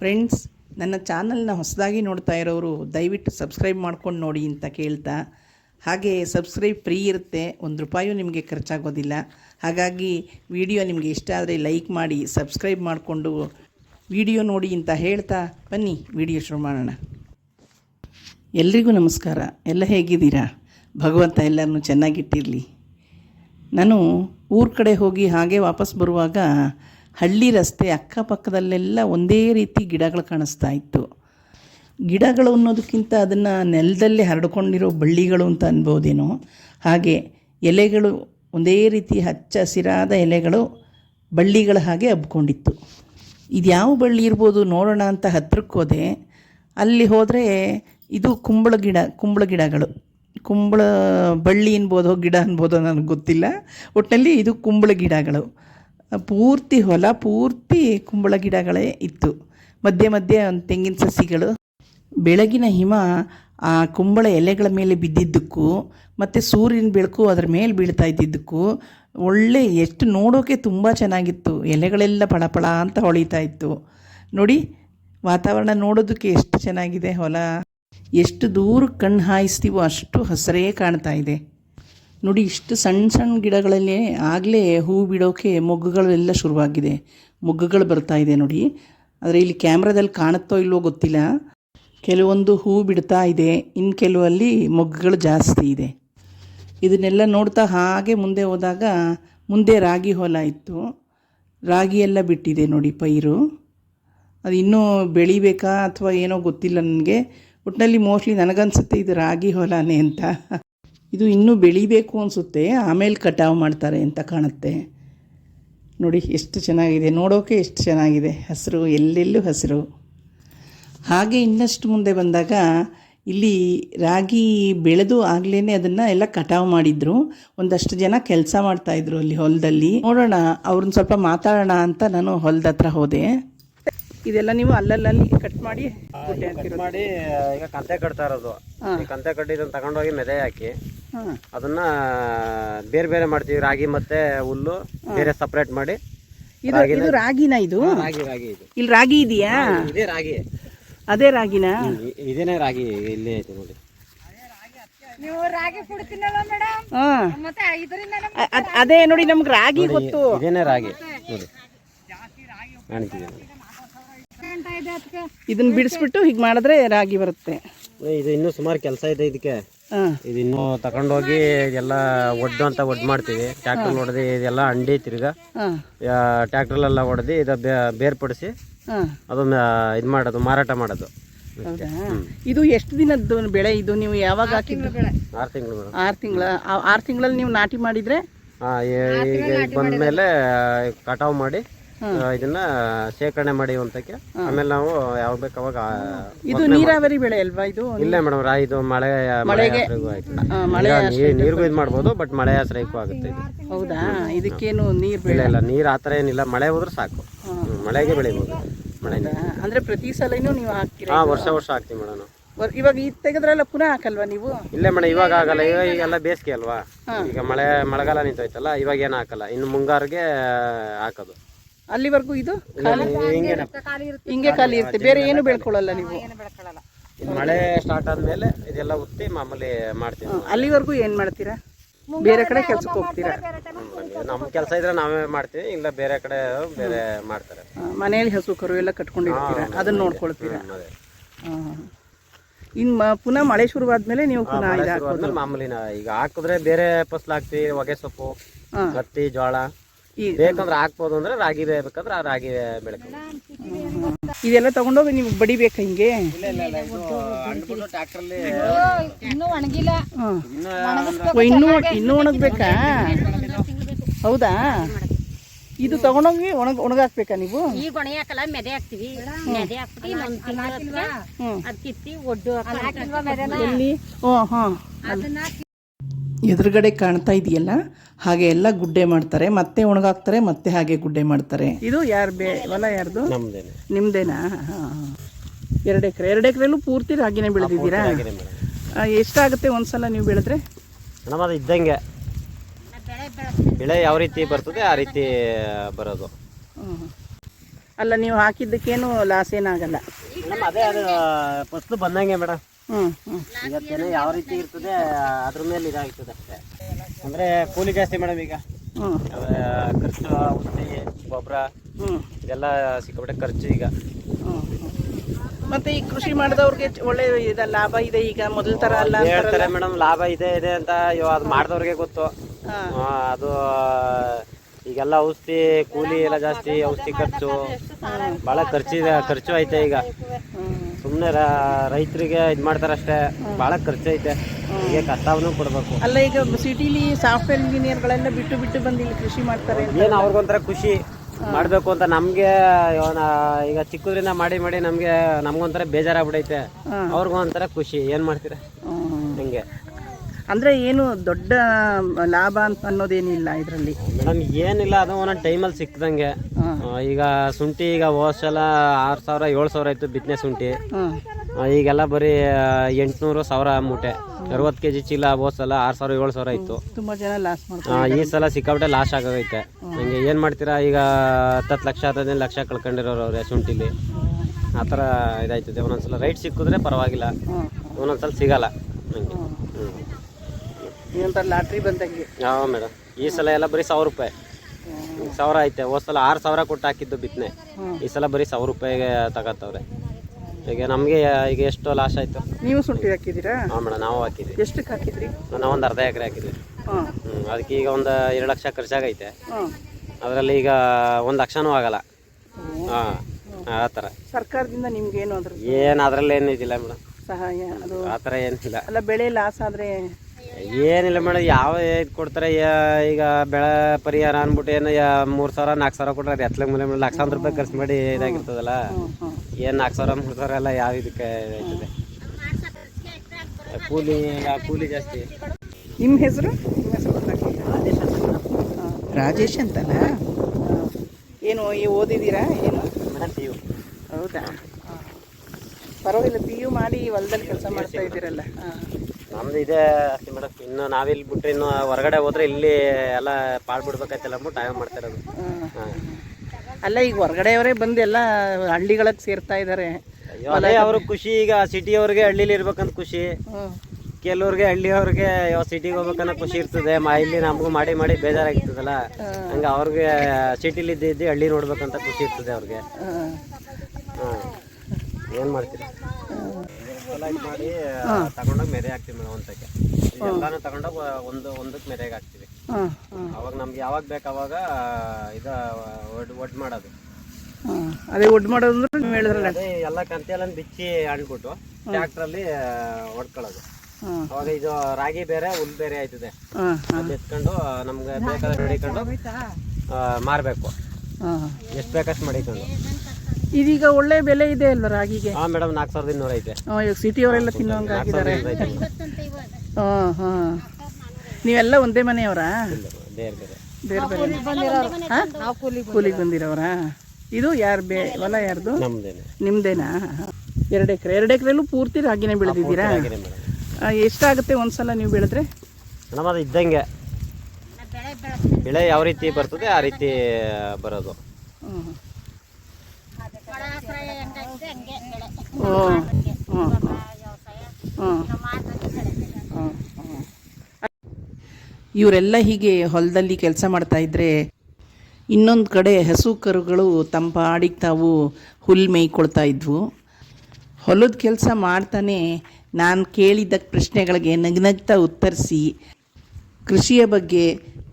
Friends, ನನ್ನ ಚಾನಲ್ನ ಹೊಸದಾಗಿ ನೋಡ್ತಾ ಇರೋರು ದಯವಿಟ್ಟು ಸಬ್ಸ್ಕ್ರೈಬ್ ಮಾಡ್ಕೊಂಡು ನೋಡಿ ಅಂತ ಕೇಳ್ತಾ. ಹಾಗೆ ಸಬ್ಸ್ಕ್ರೈಬ್ ಫ್ರೀ ಇರುತ್ತೆ, ಒಂದು ರೂಪಾಯೂ ನಿಮಗೆ ಖರ್ಚಾಗೋದಿಲ್ಲ. ಹಾಗಾಗಿ ವಿಡಿಯೋ ನಿಮಗೆ ಇಷ್ಟ ಆದರೆ ಲೈಕ್ ಮಾಡಿ, ಸಬ್ಸ್ಕ್ರೈಬ್ ಮಾಡಿಕೊಂಡು ವಿಡಿಯೋ ನೋಡಿ ಅಂತ ಹೇಳ್ತಾ ಬನ್ನಿ, ವಿಡಿಯೋ ಶುರು ಮಾಡೋಣ. ಎಲ್ರಿಗೂ ನಮಸ್ಕಾರ. ಎಲ್ಲ ಹೇಗಿದ್ದೀರಾ? ಭಗವಂತ ಎಲ್ಲರನ್ನೂ ಚೆನ್ನಾಗಿಟ್ಟಿರಲಿ. ನಾನು ಊರ ಕಡೆ ಹೋಗಿ ಹಾಗೆ ವಾಪಸ್ ಬರುವಾಗ ಹಳ್ಳಿ ರಸ್ತೆ ಅಕ್ಕಪಕ್ಕದಲ್ಲೆಲ್ಲ ಒಂದೇ ರೀತಿ ಗಿಡಗಳು ಕಾಣಿಸ್ತಾ ಇತ್ತು. ಗಿಡಗಳು ಅನ್ನೋದಕ್ಕಿಂತ ಅದನ್ನು ನೆಲದಲ್ಲಿ ಹರಡ್ಕೊಂಡಿರೋ ಬಳ್ಳಿಗಳು ಅಂತ ಅನ್ಬೋದೇನೋ. ಹಾಗೆ ಎಲೆಗಳು ಒಂದೇ ರೀತಿ ಹಚ್ಚ ಹಸಿರಾದ ಎಲೆಗಳು ಬಳ್ಳಿಗಳ ಹಾಗೆ ಹಬ್ಕೊಂಡಿತ್ತು. ಇದು ಯಾವ ಬಳ್ಳಿ ಇರ್ಬೋದು ನೋಡೋಣ ಅಂತ ಹತ್ರಕ್ಕೆ ಹೋದೆ. ಅಲ್ಲಿ ಹೋದರೆ ಇದು ಕುಂಬಳ ಗಿಡ, ಕುಂಬಳ ಗಿಡಗಳು. ಕುಂಬಳ ಬಳ್ಳಿ ಅನ್ಬೋದು, ಗಿಡ ಅನ್ಬೋದು ನನಗೆ ಗೊತ್ತಿಲ್ಲ. ಒಟ್ಟಿನಲ್ಲಿ ಇದು ಕುಂಬಳ ಗಿಡಗಳು. ಪೂರ್ತಿ ಹೊಲ, ಪೂರ್ತಿ ಕುಂಬಳ ಗಿಡಗಳೇ ಇತ್ತು. ಮಧ್ಯೆ ಮಧ್ಯೆ ಒಂದು ತೆಂಗಿನ ಸಸಿಗಳು. ಬೆಳಗಿನ ಹಿಮ ಆ ಕುಂಬಳ ಎಲೆಗಳ ಮೇಲೆ ಬಿದ್ದಿದ್ದಕ್ಕೂ, ಮತ್ತು ಸೂರ್ಯನ ಬೆಳಕು ಅದರ ಮೇಲೆ ಬೀಳ್ತಾ ಇದ್ದಿದ್ದಕ್ಕೂ, ಒಳ್ಳೆ ಎಷ್ಟು ನೋಡೋಕೆ ತುಂಬ ಚೆನ್ನಾಗಿತ್ತು. ಎಲೆಗಳೆಲ್ಲ ಪಳಪಳ ಅಂತ ಹೊಳಿತಾ ಇತ್ತು. ನೋಡಿ, ವಾತಾವರಣ ನೋಡೋದಕ್ಕೆ ಎಷ್ಟು ಚೆನ್ನಾಗಿದೆ ಹೊಲ. ಎಷ್ಟು ದೂರ ಕಣ್ಣು ಹಾಯಿಸ್ತೀವೋ ಅಷ್ಟು ಹಸಿರೇ ಕಾಣ್ತಾ ಇದೆ. ನೋಡಿ, ಇಷ್ಟು ಸಣ್ಣ ಸಣ್ಣ ಗಿಡಗಳಲ್ಲಿ ಆಗಲೇ ಹೂ ಬಿಡೋಕೆ ಮೊಗ್ಗುಗಳು ಎಲ್ಲ ಶುರುವಾಗಿದೆ. ಮೊಗ್ಗುಗಳು ಬರ್ತಾ ಇದೆ ನೋಡಿ. ಆದರೆ ಇಲ್ಲಿ ಕ್ಯಾಮ್ರಾದಲ್ಲಿ ಕಾಣುತ್ತೋ ಇಲ್ವೋ ಗೊತ್ತಿಲ್ಲ. ಕೆಲವೊಂದು ಹೂ ಬಿಡ್ತಾ ಇದೆ. ಇನ್ನು ಕೆಲವಲ್ಲಿ ಮೊಗ್ಗುಗಳು ಜಾಸ್ತಿ ಇದೆ. ಇದನ್ನೆಲ್ಲ ನೋಡ್ತಾ ಹಾಗೆ ಮುಂದೆ ಹೋದಾಗ ಮುಂದೆ ರಾಗಿ ಹೊಲ ಇತ್ತು. ರಾಗಿ ಎಲ್ಲ ಬಿಟ್ಟಿದೆ ನೋಡಿ ಪೈರು. ಅದು ಇನ್ನೂ ಬೆಳಿಬೇಕಾ ಅಥವಾ ಏನೋ ಗೊತ್ತಿಲ್ಲ ನನಗೆ. ಒಟ್ಟಿನಲ್ಲಿ ಮೋಸ್ಟ್ಲಿ ನನಗನ್ಸುತ್ತೆ ಇದು ರಾಗಿ ಹೊಲನೇ ಅಂತ. ಇದು ಇನ್ನೂ ಬೆಳಿಬೇಕು ಅನಿಸುತ್ತೆ, ಆಮೇಲೆ ಕಟಾವು ಮಾಡ್ತಾರೆ ಅಂತ ಕಾಣುತ್ತೆ. ನೋಡಿ, ಎಷ್ಟು ಚೆನ್ನಾಗಿದೆ, ನೋಡೋಕೆ ಎಷ್ಟು ಚೆನ್ನಾಗಿದೆ, ಹಸಿರು, ಎಲ್ಲೆಲ್ಲೂ ಹಸಿರು. ಹಾಗೆ ಇನ್ನಷ್ಟು ಮುಂದೆ ಬಂದಾಗ, ಇಲ್ಲಿ ರಾಗಿ ಬೆಳೆದು ಆಗ್ಲೇ ಅದನ್ನು ಎಲ್ಲ ಕಟಾವು ಮಾಡಿದ್ರು. ಒಂದಷ್ಟು ಜನ ಕೆಲಸ ಮಾಡ್ತಾಯಿದ್ರು ಅಲ್ಲಿ ಹೊಲದಲ್ಲಿ. ನೋಡೋಣ, ಅವ್ರನ್ನ ಸ್ವಲ್ಪ ಮಾತಾಡೋಣ ಅಂತ ನಾನು ಹೊಲದ ಹತ್ರ ಹೋದೆ. ಇದೆಲ್ಲ ನೀವು ಅಲ್ಲಲ್ಲಿ ಕಟ್ ಮಾಡಿ ಗುಡ್ಡೆ ಹಾಕಿರೋದು ಮಾಡಿ ಈಗ ಕಂತೆ ಕಟ್ತಾ ಇರೋದು. ಹಾ. ಈ ಕಂತೆ ಕಟ್ಟಿದ್ದನ್ನ ತಗೊಂಡೋಗಿ ಮೆದೆ ಹಾಕಿ ಹಾಂ. ಅದನ್ನ ಬೇರೆ ಬೇರೆ ಮಾಡ್ತೀವಿ ರಾಗಿ ಮತ್ತೆ ಹುಲ್ಲು ಬೇರೆ ಸಪರೇಟ್ ಮಾಡಿ ಇದು ಇದು ರಾಗಿನ ಇದು? ರಾಗಿ ರಾಗಿ ಇದು. ಇಲ್ಲಿ ರಾಗಿ ಇದೆಯಾ? ಇದೇ ರಾಗಿ. ಅದೇ ರಾಗಿನ? ಇ- ಇದೇನೇ ರಾಗಿ ಇಲ್ಲೇ ಐತೆ ನೋಡಿ. ನೀವು ರಾಗಿ ಕುಡ್ತೀನಲ್ಲ ಮೇಡಮ್? ಹಾಂ. ಮತ್ತೆ ಇದರಿಂದ ಅದ್- ಅದೇ ನೋಡಿ ನಮ್ಗೆ ರಾಗಿ ಗೊತ್ತು. ಇದೇನೇ ರಾಗಿ. ನೋಡಿ. ಕಾಣ್ತಿದೆ ನೋಡಿ. ಇದನ್ನ ಬಿಡಿಸ್ಬಿಟ್ಟು ಹೀಗೆ ಮಾಡಿದ್ರೆ ರಾಗಿ ಬರುತ್ತೆ. ಇದು ಇನ್ನೂ ಸುಮಾರು ಕೆಲಸ ಇದೆ ಇದಕ್ಕೆ. ಇದು ಇನ್ನೂ ತಗೊಂಡೋಗಿ ಎಲ್ಲ ಒಡ್ಡು ಅಂತ ಒಡ್ ಮಾಡ್ತೀವಿ. ಟ್ಯಾಕ್ಟರ್ ಹೊಡೆದು ಇದೆಲ್ಲ ಅಂಡಿ ತಿರ್ಗ ಎಲ್ಲ ಹೊಡೆದು ಇದ ಬೇರ್ಪಡಿಸಿ ಅದನ್ನ ಇದು ಮಾಡೋದು ಮಾರಾಟ ಮಾಡೋದು. ಇದು ಎಷ್ಟು ದಿನದ್ದು ಬೆಳೆ ಇದು? ನೀವು ಯಾವಾಗ ಹಾಕಿದ್ದು? ಆರು ತಿಂಗಳು ಆರ್ ತಿಂಗಳ. ಆರು ತಿಂಗಳಲ್ಲಿ ನೀವು ನಾಟಿ ಮಾಡಿದ್ರೆ? ಬಂದ ಬಂದ್ಮೇಲೆ ಕಟಾವು ಮಾಡಿ ಇದನ್ನ ಶೇಖರಣೆ ಮಾಡಿ ಅಂತಕ್ಕೆ ಆಮೇಲೆ ನಾವು ಯಾವ ಬೇಕು ಅವಾಗ ಇದು ನೀರಾವರಿ ಬೆಳೆ ಅಲ್ವಾ ಇದು? ಇಲ್ಲ ಮೇಡಮ್ ರಾ ಇದು ಮಳೆ ಮಳೆಗೆ. ನೀರಿಗೂ ಇದು ಮಾಡ್ಬೋದು ಬಟ್ ಮಳೆ ಆಶ್ರಯಕ್ಕೂ ಆಗುತ್ತೆ ಇದು. ಹೌದಾ? ಇದಕ್ಕೇನು ನೀರ್ ಬೆಳೆ ಇಲ್ಲ ನೀರು ಆ ಥರ ಏನಿಲ್ಲ. ಮಳೆ ಹೋದ್ರೆ ಸಾಕು. ಮಳೆಗೆ ಬೆಳಿಬೋದು. ಮಳೆ. ಅಂದ್ರೆ ಪ್ರತಿ ಸಲನೂ ನೀವು ಹಾಕ್ತೀರಾ ಹಾ ವರ್ಷ ವರ್ಷ ಹಾಕ್ತೀವಿ ಮೇಡಮ್ ಇವಾಗ ಈ ತೆಗೆದ್ರಲ್ಲ ಪುನಃ ಹಾಕಲ್ವಾ ನೀವು? ಇಲ್ಲ ಮೇಡಮ್ ಇವಾಗ ಆಗಲ್ಲ. ಇವಾಗ ಈಗೆಲ್ಲ ಬೇಸಿಗೆ ಅಲ್ವಾ? ಈಗ ಮಳೆ ಮಳೆಗಾಲ ನಿಂತೋಯ್ತಲ್ಲ ಇವಾಗ ಏನು ಹಾಕಲ್ಲ. ಇನ್ನು ಮುಂಗಾರಿಗೆ ಹಾಕೋದು. ಅಲ್ಲಿವರೆಗೂ ಇದು ಹಿಂಗೆ ಖಾಲಿ ಇರುತ್ತೆ. ಬೇರೆ ಏನು ಬೆಳ್ಕೊಳ್ಳಲ್ಲ ನೀವು. ಮಳೆ ಸ್ಟಾರ್ಟ್ ಆದ್ಮೇಲೆ ಇದೆಲ್ಲ ಉತ್ತಿ ಮಾಮೂಲಿ ಮಾಡ್ತೀವಿ. ಅಲ್ಲಿವರೆಗೂ ಏನ್ ಮಾಡ್ತೀರಾ? ಬೇರೆ ಕಡೆ ಕೆಲ್ಸಕ್ಕೆ ಹೋಗ್ತೀರಾ? ನಮ್ಮ ಕೆಲಸ ಇದ್ರೆ ನಾವೇ ಮಾಡ್ತೀವಿ ಇಲ್ಲ ಬೇರೆ ಕಡೆ ಬೇರೆ ಮಾಡ್ತಾರೆ. ಮನೆಯಲ್ಲಿ ಹಸು ಕರು ಎಲ್ಲ ಕಟ್ಕೊಂಡಿರ್ತೀರಾ? ಅದನ್ನ ನೋಡ್ಕೊಳ್ತೀರಾ? ಇನ್ ಪುನಃ ಮಳೆ ಶುರುವಾದ್ಮೇಲೆ ನೀವು ಪುನಃ ಮಾಮೂಲಿನ ಇದು ಶುರು ಆದ್ಮೇಲೆ ಮಾಮೂಲಿ ಈಗ ಹಾಕಿದ್ರೆ ಬೇರೆ ಫಸಲು ಹಾಕ್ತಿವಿ ಹೊಗೆ ಸೊಪ್ಪು. ಹತ್ತಿ ಜೋಳ ಬೇಕಂದ್ರೆ ಹಾಕ್ಬೋದು ಅಂದ್ರೆ ರಾಗಿ ಬೇಕಂದ್ರೆ ಆ ರಾಗಿ ಬೆಳಕ ಇದೆಲ್ಲ ತಗೊಂಡೋಗಿ ನೀವು ಬಡಿಬೇಕ ಹಿಂಗೆ? ಇನ್ನೂ ಇನ್ನೂ ಒಣಗ್ಬೇಕಾ? ಹೌದಾ? ಇದು ತಗೊಂಡೋಗಿ ಒಣಗ ಒಣಗಾಕ್ಬೇಕಾ ನೀವು? ಈಗ ಒಣಗಾಕಲ್ಲ ಮೆದೆ ಹಾಕ್ತಿವಿ. ಮೆದೆ ಹಾಕ್ಬಿಟ್ಟು ಒಂದು ತಿಂಗಳ ಹ್ಞೂ ಅದ್ ಕಿತ್ತಿ ಒಡ್ಡು ಎಲ್ಲಿ? ಓ ಹಾಂ ಎದುರುಗಡೆ ಕಾಣ್ತಾ ಇದೆಯಲ್ಲ ಹಾಗೆ ಎಲ್ಲ ಗುಡ್ಡೆ ಮಾಡ್ತಾರೆ ಮತ್ತೆ ಒಣಗಾಕ್ತಾರೆ ಮತ್ತೆ ಹಾಗೆ ಗುಡ್ಡೆ ಮಾಡ್ತಾರೆ. ಇದು ಯಾರು ಬೇ ಹೊಲ ಯಾರ್ದು? ನಮ್ದೇನೆ. ಎರಡು ಎಕರೆ. ಎರಡು ಎಕರೆಲ್ಲೂ ಪೂರ್ತಿ ರಾಗಿನೇ ಬೆಳೆದಿದ್ದೀರಾ? ಎಷ್ಟಾಗುತ್ತೆ ಒಂದ್ಸಲ ನೀವು ಬೆಳೆದ್ರೆ? ಮೇಡಮ್ ಅದು ಇದ್ದಂಗೆ. ಬೆಳೆ ಯಾವ ರೀತಿ ಬರ್ತದೆ ಆ ರೀತಿ ಬರೋದು. ಅಲ್ಲ ನೀವು ಹಾಕಿದ್ದಕ್ಕೇನು ಲಾಸ್ ಏನಾಗಲ್ಲ? ಮೇಡಮ್ ಅದೇ ಅದು ಫಸ್ಟ್ ಬಂದಂಗೆ ಮೇಡಮ್. ಹ್ಞೂ ಹ್ಞೂ ಈಗ ತೆನೆ ಯಾವ ರೀತಿ ಇರ್ತದೆ ಅದ್ರ ಮೇಲೆ ಇದಾಗ್ತದೆ ಅಷ್ಟೇ. ಅಂದ್ರೆ ಕೂಲಿ ಜಾಸ್ತಿ ಮೇಡಮ್ ಈಗ. ಖರ್ಚು ಔಷಧಿ ಗೊಬ್ಬರ ಇದೆಲ್ಲ ಸಿಕ್ಕಾಪಟ್ಟೆ ಖರ್ಚು ಈಗ. ಮತ್ತೆ ಮತ್ತು ಈ ಕೃಷಿ ಮಾಡಿದವ್ರಿಗೆ ಒಳ್ಳೆ ಇದೆ ಲಾಭ ಇದೆ ಈಗ ಮೊದಲ ತರ ಅಲ್ಲ ಹೇಳ್ತಾರೆ ಮೇಡಮ್ ಲಾಭ ಇದೆ ಇದೆ ಅಂತ ಇವಾಗ ಅದು ಮಾಡಿದವ್ರಿಗೆ ಗೊತ್ತು. ಅದು ಈಗೆಲ್ಲ ಔಷಧಿ ಕೂಲಿ ಎಲ್ಲ ಜಾಸ್ತಿ ಔಷಧಿ ಖರ್ಚು. ಭಾಳ ಖರ್ಚಿದೆ ಖರ್ಚು ಐತೆ ಈಗ. ಸುಮ್ಮನೆ ರೈತರಿಗೆ ಇದು ಮಾಡ್ತಾರೆ ಅಷ್ಟೇ ಭಾಳ ಖರ್ಚೈತೆ. ಐತೆ ಈಗ ಕಷ್ಟವನ್ನು ಕೊಡಬೇಕು. ಅಲ್ಲ ಈಗ ಸಿಟಿಲಿ ಸಾಫ್ಟ್ವೇರ್ ಇಂಜಿನಿಯರ್ಗಳೆಲ್ಲ ಬಿಟ್ಟು ಬಿಟ್ಟು ಬಂದು ಇಲ್ಲಿ ಕೃಷಿ ಮಾಡ್ತಾರೆ ಏನು ಅವ್ರಿಗೊಂಥರ ಖುಷಿ ಮಾಡಬೇಕು ಅಂತ ನಮಗೆ ಈಗ ಚಿಕ್ಕದ್ರಿಂದ ಮಾಡಿ ಮಾಡಿ ನಮಗೆ ನಮಗೊಂಥರ ಬೇಜಾರಾಗ್ಬಿಡೈತೆ. ಹಾಂ. ಅವ್ರಿಗೊಂಥರ ಖುಷಿ. ಏನು ಮಾಡ್ತೀರಾ? ಹಿಂಗೆ. ಅಂದ್ರೆ ಏನು ದೊಡ್ಡ ಲಾಭ ಅಂತ ಅನ್ನೋದೇನಿಲ್ಲ ಇದರಲ್ಲಿ. ಮೇಡಮ್ ಏನಿಲ್ಲ ಅದು ಒಂದೊಂದು ಟೈಮಲ್ಲಿ ಸಿಕ್ಕದಂಗೆ. ಈಗ ಶುಂಠಿ ಈಗ ಹೋದ ಸಲ ಆರು ಸಾವಿರ ಏಳು ಸಾವಿರ ಇತ್ತು ಬಿತ್ತನೆ ಶುಂಠಿ. ಈಗೆಲ್ಲ ಬರೀ ಎಂಟುನೂರು ಸಾವಿರ ಮೂಟೆ. ಅರವತ್ತು ಕೆ ಜಿ ಚೀಲ ಹೋದ ಸಲ ಆರು ಸಾವಿರ ಏಳು ಸಾವಿರ ಇತ್ತು ತುಂಬಾ ಜನ ಲಾಸ್ ಮಾಡ್ತಾರೆ ಈ ಸಲ ಸಿಕ್ಕಾಬಿಟ್ಟೆ ಲಾಸ್ ಆಗೋಗೈತೆ. ಹಂಗೆ ಏನು ಮಾಡ್ತೀರಾ? ಈಗ ಹತ್ತತ್ತು ಲಕ್ಷ ಹದಿನೈದು ಲಕ್ಷ ಕಳ್ಕೊಂಡಿರೋರು ಅವ್ರೆ ಶುಂಠಿಲಿ. ಆ ಥರ ಇದಾಯ್ತದೆ. ಒಂದೊಂದ್ಸಲ ರೈಟ್ ಸಿಕ್ಕಿದ್ರೆ ಪರವಾಗಿಲ್ಲ. ಒಂದೊಂದು ಒಂದೊಂದ್ಸಲ ಸಿಗಲ್ಲ. ಹಂಗೆ. ಹ್ಞೂ ಲಾಟ್ರಿ ಬಂದಂಗೆ. ಹಾಂ ಮೇಡಮ್ ಈ ಸಲ ಎಲ್ಲ ಬರೀ ಸಾವಿರ ರೂಪಾಯಿ. ಸಾವಿರ ಐತೆ. ಹೋದ ಸಲ ಆರು ಸಾವಿರ ಕೊಟ್ಟು ಹಾಕಿದ್ದು ಬಿತ್ತನೆ ಈ ಸಲ ಬರೀ ಸಾವಿರ ರೂಪಾಯಿಗೆ ತಗೋತವ್ರೆ ಈಗ ನಮಗೆ ಈಗ ಎಷ್ಟು ಲಾಸ್ ಆಯಿತು. ನೀವು ಸುಂಟಿ ಹಾಕಿದ್ದೀರಾ? ಹಾಂ ಮೇಡಮ್ ನಾವು ಹಾಕಿದ್ವಿ ಎಷ್ಟಕ್ಕೆ ಹಾಕಿದ್ರಿ? ನಾವು ಒಂದು ಅರ್ಧ ಎಕರೆ ಹಾಕಿದ್ವಿ ಹ್ಞೂ ಅದಕ್ಕೆ ಈಗ ಒಂದು ಎರಡು ಲಕ್ಷ ಖರ್ಚಾಗೈತೆ ಅದರಲ್ಲಿ ಈಗ ಒಂದು ಲಕ್ಷನೂ ಆಗಲ್ಲ. ಹಾಂ ಆ ಥರ. ಸರ್ಕಾರದಿಂದ ನಿಮ್ಗೇನು ಅದ್ರ ಏನು ಅದರಲ್ಲಿ ಏನು ಇದಿಲ್ಲ ಮೇಡಮ್ ಸಹಾಯ ಅದು ಆ ಥರ ಏನಿಲ್ಲ. ಅಲ್ಲ ಬೆಳೆ ಲಾಸ್ ಆದ್ರೆ ಏನಿಲ್ಲ ಮೇಡಮ್ ಯಾವ ಇದು ಕೊಡ್ತಾರೆ ಈಗ ಬೆಳೆ ಪರಿಹಾರ ಅಂದ್ಬಿಟ್ಟು ಏನು ಮೂರು ಸಾವಿರ ನಾಲ್ಕು ಸಾವಿರ ಕೊಟ್ರೆ ಅದು ಎತ್ತಲ ಮೇಲೆ ಮೇಲೆ ಲಕ್ಷಾಂತರ ರೂಪಾಯಿ ಖರ್ಚು ಮಾಡಿ ಇದಾಗಿರ್ತದಲ್ಲ. ಏನು ನಾಲ್ಕು ಸಾವಿರ ಮೂರು ಸಾವಿರ ಎಲ್ಲ ಯಾವ ಇದಕ್ಕೆ ಇದಾಯ್ತದೆ? ಕೂಲಿ ಕೂಲಿ ಜಾಸ್ತಿ. ನಿಮ್ಮ ಹೆಸರು. ರಾಜೇಶ್ ಅಂತಲ್ಲ ಏನು ಈ ಓದಿದ್ದೀರಾ? ಏನು? Madam P U. ಹೌದಾ? ಪರವಾಗಿಲ್ಲ ಪಿ ಯು ಮಾಡಿ ಹೊಲದಲ್ಲಿ ಕೆಲಸ ಮಾಡ್ತಾ ಇದ್ದೀರಲ್ಲ. ಹಾಂ. ನಮ್ದು ಇದೆ ಅಷ್ಟೇ ಮೇಡಮ್. ಇನ್ನು ನಾವಿಲ್ಲಿ ಬಿಟ್ರೆ ಇನ್ನು ಹೊರಗಡೆ ಹೋದ್ರೆ ಇಲ್ಲಿ ಎಲ್ಲ ಪಾಳ್ ಬಿಡ್ಬೇಕಾಯ್ತಲ್ಲ ಅಂದ್ಬಿಟ್ಟು ಟೈಮ್ ಮಾಡ್ತಾ ಇರೋದು ಹಾಂ. ಅಲ್ಲ ಈಗ ಹೊರಗಡೆಯವರೇ ಬಂದು ಎಲ್ಲ ಹಳ್ಳಿಗಳಿಗೆ ಸೇರ್ತಾ ಇದ್ದಾರೆ ಅದೇ ಅವ್ರಿಗೆ ಖುಷಿ. ಈಗ ಸಿಟಿಯವ್ರಿಗೆ ಹಳ್ಳಿಲಿ ಇರ್ಬೇಕಂತ ಖುಷಿ. ಕೆಲವ್ರಿಗೆ ಹಳ್ಳಿಯವ್ರಿಗೆ ಯಾವ ಸಿಟಿಗೆ ಹೋಗ್ಬೇಕನ್ನ ಖುಷಿ ಇರ್ತದೆ. ಮಾ ಇಲ್ಲಿ ನಮಗೂ ಮಾಡಿ ಮಾಡಿ ಬೇಜಾರಾಗಿರ್ತದಲ್ಲ ಹಂಗೆ ಅವ್ರಿಗೆ ಸಿಟಿಲಿ ಇದ್ದು ಇದ್ದು ಹಳ್ಳಿ ನೋಡ್ಬೇಕಂತ ಖುಷಿ ಇರ್ತದೆ ಅವ್ರಿಗೆ. ಹಾಂ. ಏನು ಮಾಡ್ತೀರಿ? ಇದ್ ಮಾಡಿ ತಗೊಂಡೋಗಿ ಮೆರೆ ಹಾಕ್ತೀವಿ ಮೇಡಮ್ ಒಂದಕ್ಕೆ ಎಲ್ಲಾನು ತಗೊಂಡೋಗಿ ಒಂದು ಒಂದಕ್ಕೆ ಮೆರೆಗೆ ಹಾಕ್ತೀವಿ. ಅವಾಗ ನಮ್ಗೆ ಯಾವಾಗ ಬೇಕು ಅವಾಗ ಇದು ಒಡ್ ಒಡ್ ಮಾಡೋದು. ಹಾಂ. ಅದೇ ಒಡ್ ಮಾಡೋದು ಅಂದ್ರೆ ನೀವು ಹೇಳಿದ್ರಲ್ಲ. ಅದೇ ಎಲ್ಲ ಕಂತೆಲ್ಲ ಎಲ್ಲ ಬಿಚ್ಚಿ ಅಂದ್ಬಿಟ್ಟು ಟ್ರ್ಯಾಕ್ಟ್ರಲ್ಲಿ ಹೊಡ್ಕೊಳ್ಳೋದು ಹಾಂ. ಅವಾಗ ಇದು ರಾಗಿ ಬೇರೆ ಹುಲ್ ಬೇರೆ ಆಯ್ತದೆ. ಅದು ಎತ್ಕೊಂಡು ನಮ್ಗೆ ಬೇಕಾದ್ರೆ ಮಡಿಕೊಂಡು ಮಾರಬೇಕು. ಹಾಂ. ಎಷ್ಟು ಬೇಕಷ್ಟು ಮಡಿಕೊಂಡು. ಇದೀಗ ಒಳ್ಳೆ ಬೆಲೆ ಇದೆ ಅಲ್ವ ರಾಗಿಗೆ? ಹಾಂ ಮೇಡಮ್ ನಾಲ್ಕು ಸಾವಿರದ ಇನ್ನೂರು ಐತೆ. ಹಾಂ ಇವಾಗ ಸಿಟಿಯವರೆಲ್ಲ ತಿನ್ನೋಂಗೆ ಆಗಿದ್ದಾರೆ. ಹಾಂ ಹಾಂ. ನೀವೆಲ್ಲ ಒಂದೇ ಮನೆಯವರಾ? ಇಲ್ಲ, ಬೇರೆ ಬೇರೆ. ಬೇರೆ ಬೇರೆ. ಹಾಂ? ಕೂಲಿಗೆ ಬಂದಿರೋರಾ. ಇದು ಯಾರು ಬೇ ಹೊಲ ಯಾರ್ದು? ನಮ್ದೇನೆ. ನಿಮ್ದೇನಾ? ಎರಡು ಎಕರೆ ಎರಡು ಎಕರೆಲ್ಲೂ ಪೂರ್ತಿ ರಾಗಿನೇ ಬೆಳೆದಿದ್ದೀರಾ? ಎಷ್ಟಾಗುತ್ತೆ ಒಂದ್ಸಲ ನೀವು ಬೆಳೆದ್ರೆ? ಮೇಡಮ್ ಅದು ಇದ್ದಂಗೆ. ಬೆಳೆ ಯಾವ ರೀತಿ ಬರ್ತದೆ ಆ ರೀತಿ ಬರೋದು. ಹಂಗೆ ಬೆಳೆ ಹ್ಞೂ ಹ್ಞೂ ವ್ಯವಸಾಯ. ಹ್ಞೂ ನಮ್ಮ ಮಾತಲ್ಲಿ ಬೆಳೆ ಇವರೆಲ್ಲ ಹೀಗೆ ಹೊಲದಲ್ಲಿ ಕೆಲಸ ಮಾಡ್ತಾ ಇದ್ದರೆ ಇನ್ನೊಂದು ಕಡೆ ಹಸು ಕರುಗಳು ತಮ್ಮ ಪಾಡಿಗೆ ತಾವು ಹುಲ್ ಮೇಯ್ಕೊಳ್ತಾ ಇದ್ವು. ಹೊಲದ ಕೆಲಸ ಮಾಡ್ತಾನೆ ನಾನು ಕೇಳಿದ್ದ ಪ್ರಶ್ನೆಗಳಿಗೆ ನಗ್ನಗ್ತಾ ಉತ್ತರಿಸಿ ಕೃಷಿಯ ಬಗ್ಗೆ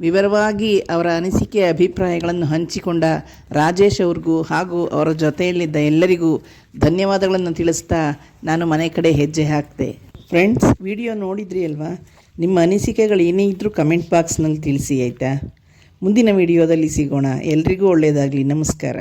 ವಿವರವಾಗಿ ಅವರ ಅನಿಸಿಕೆ, ಅಭಿಪ್ರಾಯಗಳನ್ನು ಹಂಚಿಕೊಂಡ ರಾಜೇಶ್ ಅವ್ರಿಗೂ ಹಾಗೂ ಅವರ ಜೊತೆಯಲ್ಲಿದ್ದ ಎಲ್ಲರಿಗೂ ಧನ್ಯವಾದಗಳನ್ನು ತಿಳಿಸ್ತಾ ನಾನು ಮನೆ ಕಡೆ ಹೆಜ್ಜೆ ಹಾಕ್ತೆ. ಫ್ರೆಂಡ್ಸ್ ವಿಡಿಯೋ ನೋಡಿದ್ರಿ ಅಲ್ವಾ? ನಿಮ್ಮ ಅನಿಸಿಕೆಗಳು ಏನೇ ಇದ್ದರೂ ಕಮೆಂಟ್ ಬಾಕ್ಸ್ನಲ್ಲಿ ತಿಳಿಸಿ, ಆಯಿತಾ? ಮುಂದಿನ ವಿಡಿಯೋದಲ್ಲಿ ಸಿಗೋಣ. ಎಲ್ರಿಗೂ ಒಳ್ಳೆಯದಾಗಲಿ ನಮಸ್ಕಾರ.